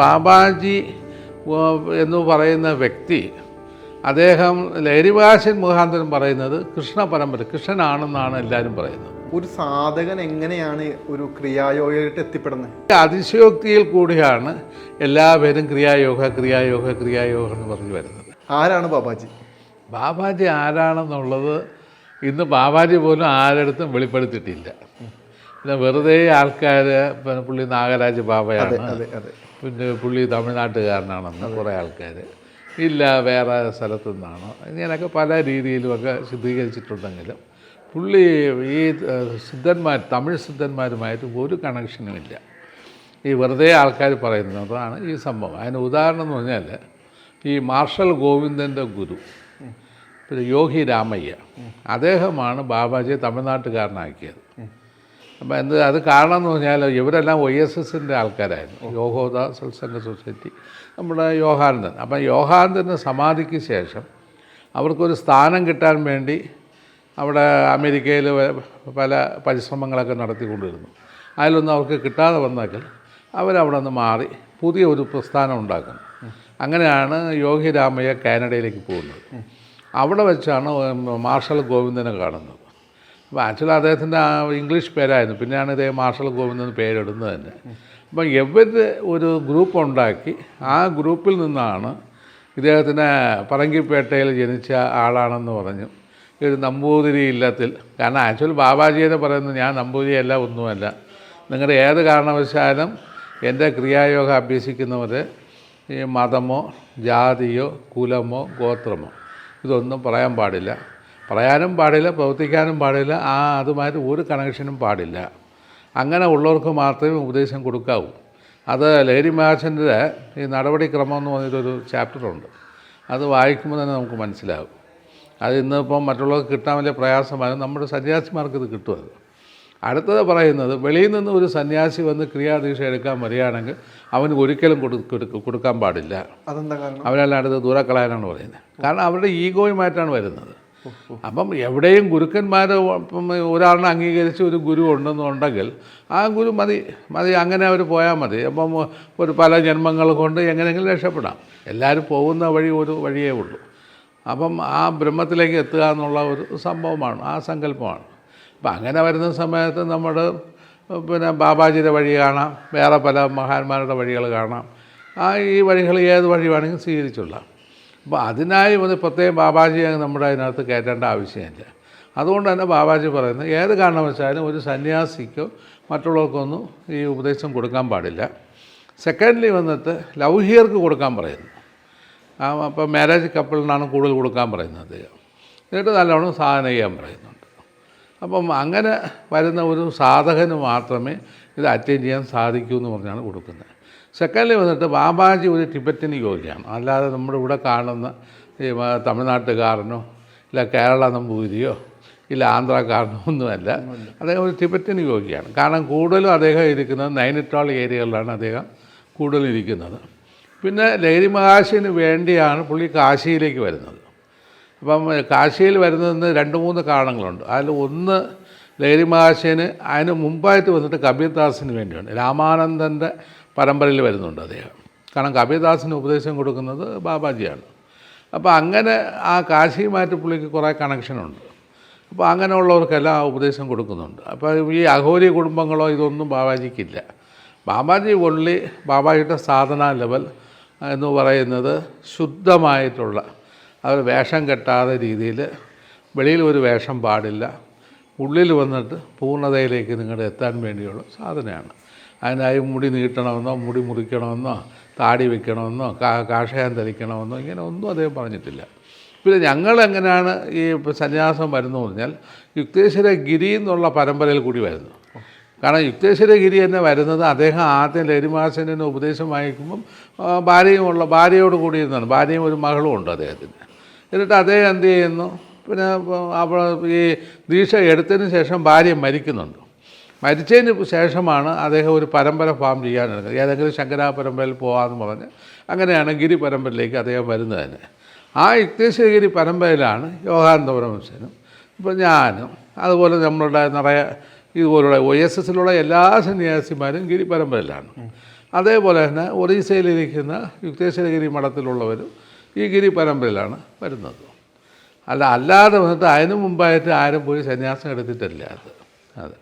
ബാബാജി എന്ന് പറയുന്ന വ്യക്തി അദ്ദേഹം ലഹരിവാശൻ മുഖാന്തരം പറയുന്നത് കൃഷ്ണ പരമ്പര കൃഷ്ണനാണെന്നാണ് എല്ലാവരും പറയുന്നത്. ഒരു സാധകൻ എങ്ങനെയാണ് ഒരു ക്രിയായോഗയായിട്ട് എത്തിപ്പെടുന്നത്? അതിശയോക്തിയിൽ കൂടിയാണ് എല്ലാവരും ക്രിയായോഗ ക്രിയായോഗ ക്രിയായോഗ എന്ന് പറഞ്ഞു വരുന്നത്. ആരാണ് ബാബാജി? ബാബാജി ആരാണെന്നുള്ളത് ഇന്ന് ബാബാജി പോലും ആരടുത്തും വെളിപ്പെടുത്തിയിട്ടില്ല. പിന്നെ വെറുതെ ആൾക്കാർ പുള്ളി നാഗരാജ് ബാബയാണ്. അതെ അതെ. പിന്നെ പുള്ളി തമിഴ്നാട്ടുകാരനാണെന്ന് കുറേ ആൾക്കാർ ഇല്ല വേറെ സ്ഥലത്തു നിന്നാണോ ഇങ്ങനെയൊക്കെ പല രീതിയിലുമൊക്കെ സിദ്ധീകരിച്ചിട്ടുണ്ടെങ്കിലും പുള്ളി ഈ സിദ്ധന്മാർ തമിഴ് സിദ്ധന്മാരുമായിട്ട് ഒരു കണക്ഷനും ഇല്ല. ഈ വെറുതെ ആൾക്കാർ പറയുന്നതാണ് ഈ സംഭവം. അതിന് ഉദാഹരണം എന്ന് പറഞ്ഞാൽ ഈ മാർഷൽ ഗോവിന്ദന്റെ ഗുരു യോഗി രാമയ്യ. അദ്ദേഹമാണ് ബാബാജിയെ തമിഴ്നാട്ടുകാരനാക്കിയത്. അപ്പം എന്ത് അത് കാരണം എന്ന് പറഞ്ഞാൽ ഇവരെല്ലാം ഒ എസ് എസിന്റെ ആൾക്കാരായിരുന്നു. യോഗോദ സത്സംഗ സൊസൈറ്റി. നമ്മുടെ യോഗാനന്ദൻ അപ്പം യോഹാനന്ദന്റെ സമാധിക്ക് ശേഷം അവർക്കൊരു സ്ഥാനം കിട്ടാൻ വേണ്ടി അവിടെ അമേരിക്കയിൽ പല പരിശ്രമങ്ങളൊക്കെ നടത്തിക്കൊണ്ടിരുന്നു. അതിലൊന്നും അവർക്ക് കിട്ടാതെ വന്നെങ്കിൽ അവരവിടെ നിന്ന് മാറി പുതിയ ഒരു പ്രസ്ഥാനം ഉണ്ടാക്കുന്നു. അങ്ങനെയാണ് യോഗി രാമയ്യ കാനഡയിലേക്ക് പോകുന്നത്. അവിടെ വെച്ചാണ് മാർഷൽ ഗോവിന്ദനെ കാണുന്നത്. അപ്പോൾ ആക്ച്വലി അദ്ദേഹത്തിന്റെ ആ ഇംഗ്ലീഷ് പേരായിരുന്നു. പിന്നെയാണ് ഇതേ മാർഷൽ ഗോവിന്ദൻ പേരിടുന്നത് തന്നെ. അപ്പം എവർ ഒരു ഗ്രൂപ്പ് ഉണ്ടാക്കി ആ ഗ്രൂപ്പിൽ നിന്നാണ് ഇദ്ദേഹത്തിന് പറങ്കിപ്പേട്ടയിൽ ജനിച്ച ആളാണെന്ന് പറഞ്ഞു. ഒരു നമ്പൂതിരി ഇല്ലത്തിൽ. കാരണം ആക്ച്വലി ബാബാജി എന്ന് പറയുന്നത് ഞാൻ നമ്പൂതിരിയല്ല ഒന്നുമല്ല. നിങ്ങളുടെ ഏത് കാരണവശാലും എന്റെ ക്രിയായോഗ അഭ്യസിക്കുന്നവർ ഈ മതമോ ജാതിയോ കുലമോ ഗോത്രമോ ഇതൊന്നും പറയാൻ പാടില്ല. പറയാനും പാടില്ല പ്രവർത്തിക്കാനും പാടില്ല ആ അതുമായിട്ട് ഒരു കണക്ഷനും പാടില്ല. അങ്ങനെ ഉള്ളവർക്ക് മാത്രമേ ഉപദേശം കൊടുക്കാവൂ. അത് ലഹരി മഹാശന്റെ ഈ നടപടിക്രമം എന്ന് പറഞ്ഞിട്ടൊരു ചാപ്റ്ററുണ്ട്. അത് വായിക്കുമ്പോൾ തന്നെ നമുക്ക് മനസ്സിലാവും അത് ഇന്നിപ്പം മറ്റുള്ളവർക്ക് കിട്ടാൻ വലിയ പ്രയാസമാണ് നമ്മുടെ സന്യാസിമാർക്ക് ഇത് കിട്ടുമത് അടുത്തത് പറയുന്നത് വെളിയിൽ നിന്ന് ഒരു സന്യാസി വന്ന് ക്രിയാദീക്ഷ എടുക്കാൻ വരികയാണെങ്കിൽ അവന് ഒരിക്കലും കൊടു കൊടു- കൊടുക്കാൻ പാടില്ല. അവരെല്ലാം അടുത്ത് ദൂരെ കളയാനാണ് പറയുന്നത്. കാരണം അവരുടെ ഈഗോയുമായിട്ടാണ് വരുന്നത്. അപ്പം എവിടെയും ഗുരുക്കന്മാർ ഒരാളിനെ അംഗീകരിച്ച് ഒരു ഗുരു ഉണ്ടെന്നുണ്ടെങ്കിൽ ആ ഗുരു മതി മതി അങ്ങനെ അവർ പോയാൽ മതി. അപ്പം ഒരു പല ജന്മങ്ങൾ കൊണ്ട് എങ്ങനെയെങ്കിലും രക്ഷപ്പെടാം. എല്ലാവരും പോകുന്ന വഴി ഒരു വഴിയേ ഉള്ളൂ. അപ്പം ആ ബ്രഹ്മത്തിലേക്ക് എത്തുക എന്നുള്ള ഒരു സംഭവമാണ് ആ സങ്കല്പമാണ്. അപ്പം അങ്ങനെ വരുന്ന സമയത്ത് നമ്മൾ പിന്നെ ബാബാജിയുടെ വഴി കാണാം വേറെ പല മഹാന്മാരുടെ വഴികൾ കാണാം. ആ ഈ വഴികൾ ഏത് വഴി വേണമെങ്കിലും സ്വീകരിച്ചുകൊള്ളാം. അപ്പോൾ അതിനായി ഒന്ന് പ്രത്യേകം ബാബാജി നമ്മുടെ അതിനകത്ത് കയറ്റേണ്ട ആവശ്യമില്ല. അതുകൊണ്ട് തന്നെ ബാബാജി പറയുന്നത് ഏത് കാരണവശാലും ഒരു സന്യാസിക്കോ മറ്റുള്ളവർക്കൊന്നും ഈ ഉപദേശം കൊടുക്കാൻ പാടില്ല. സെക്കൻഡ്ലി വന്നിട്ട് ലൗഹിയർക്ക് കൊടുക്കാൻ പറയുന്നു. അപ്പോൾ മാരേജ് കപ്പിളിനാണ് കൂടുതൽ കൊടുക്കാൻ പറയുന്നത് അദ്ദേഹം. എന്നിട്ട് നല്ലോണം സാധന ചെയ്യാൻ പറയുന്നുണ്ട്. അപ്പം അങ്ങനെ വരുന്ന ഒരു സാധകന് മാത്രമേ ഇത് അറ്റൻഡ് ചെയ്യാൻ സാധിക്കൂ എന്ന് പറഞ്ഞാണ് കൊടുക്കുന്നത്. സെക്കൻഡ്ലി വന്നിട്ട് ബാബാജി ഒരു ടിബറ്റൻ യോഗിയാണ് അല്ലാതെ നമ്മുടെ ഇവിടെ കാണുന്ന ഈ തമിഴ്നാട്ടുകാരനോ ഇല്ല കേരള നമ്പൂതിരിയോ ഇല്ല ആന്ധ്രാക്കാരനോ ഒന്നുമല്ല. അദ്ദേഹം ഒരു ടിബറ്റൻ യോഗിയാണ് കാരണം കൂടുതലും അദ്ദേഹം ഇരിക്കുന്നത് നൈനിറ്റാൾ ഏരിയകളിലാണ് അദ്ദേഹം കൂടുതലും ഇരിക്കുന്നത്. പിന്നെ ലഹരി മഹാശിന് വേണ്ടിയാണ് പുള്ളി കാശിയിലേക്ക് വരുന്നത്. അപ്പം കാശിയിൽ വരുന്നതിന് രണ്ട് മൂന്ന് കാരണങ്ങളുണ്ട്. അതിൽ ഒന്ന് ലഹരി മഹാശിന് അതിന് മുമ്പായിട്ട് വന്നിട്ട് കബീർദാസിന് വേണ്ടിയാണ്. രാമാനന്ദന്റെ പരമ്പരയിൽ വരുന്നുണ്ട് അദ്ദേഹം. കാരണം കബീർദാസിന് ഉപദേശം കൊടുക്കുന്നത് ബാബാജിയാണ്. അപ്പോൾ അങ്ങനെ ആ കാശിയുമായിട്ട് പുള്ളിക്ക് കുറേ കണക്ഷനുണ്ട് അപ്പോൾ അങ്ങനെയുള്ളവർക്കെല്ലാം ആ ഉപദേശം കൊടുക്കുന്നുണ്ട്. അപ്പോൾ ഈ അഘോരി കുടുംബങ്ങളോ ഇതൊന്നും ബാബാജിക്കില്ല. ബാബാജി ഒള്ളി ബാബാജിയുടെ സാധന ലെവൽ എന്ന് പറയുന്നത് ശുദ്ധമായിട്ടുള്ള അവർ വേഷം കെട്ടാതെ രീതിയിൽ വെളിയിൽ ഒരു വേഷം പാടില്ല. ഉള്ളിൽ വന്നിട്ട് പൂർണതയിലേക്ക് നിങ്ങളുടെ എത്താൻ വേണ്ടിയുള്ള സാധനമാണ്. അതിനായി മുടി നീട്ടണമെന്നോ മുടി മുറിക്കണമെന്നോ താടി വെക്കണമെന്നോ കാ കാഷായം ധരിക്കണമെന്നോ ഇങ്ങനെ ഒന്നും അദ്ദേഹം പറഞ്ഞിട്ടില്ല. പിന്നെ ഞങ്ങൾ എങ്ങനെയാണ് ഈ സന്യാസം വരുന്നു പറഞ്ഞാൽ യുക്തേശ്വര ഗിരി എന്നുള്ള പരമ്പരയിൽ കൂടി വരുന്നു. കാരണം യുക്തേശ്വര ഗിരി തന്നെ വരുന്നത് അദ്ദേഹം ആദ്യം ലരിമാസനെ ഉപദേശം വായിക്കുമ്പം ഭാര്യയുമുള്ള ഭാര്യയോട് കൂടി ഇരുന്നാണ്. ഭാര്യയും ഒരു മകളും ഉണ്ട് അദ്ദേഹത്തിന്. എന്നിട്ട് അദ്ദേഹം എന്ത് ചെയ്യുന്നു? പിന്നെ അപ്പോൾ ഈ ദീക്ഷ എടുത്തതിന് ശേഷം ഭാര്യ മരിക്കുന്നുണ്ട്. മരിച്ചതിന് ശേഷമാണ് അദ്ദേഹം ഒരു പരമ്പര ഫാം ചെയ്യാൻ ചെയ്യാനെടുക്കുന്നത് ഏതെങ്കിലും ശങ്കരാ പരമ്പരയിൽ പോകാമെന്ന് പറഞ്ഞ് അങ്ങനെയാണ് ഗിരി പരമ്പരയിലേക്ക് അദ്ദേഹം വരുന്നത് തന്നെ. ആ യുക്തേശ്വരഗിരി പരമ്പരയിലാണ് യോഗാനന്ദ പരമശനും ഇപ്പോൾ ഞാനും അതുപോലെ നമ്മളുടെ നിറയെ ഇതുപോലുള്ള ഒ എസ് എസിലുള്ള എല്ലാ സന്യാസിമാരും ഗിരി പരമ്പരയിലാണ്. അതേപോലെ തന്നെ ഒറീസയിലിരിക്കുന്ന യുക്തേശ്വരഗിരി മഠത്തിലുള്ളവരും ഈ ഗിരി പരമ്പരയിലാണ് വരുന്നത്. അല്ല അല്ലാതെ വന്നിട്ട് അതിനു മുമ്പായിട്ട് ആരും പോയി സന്യാസം എടുത്തിട്ടില്ല അത്. അതെ.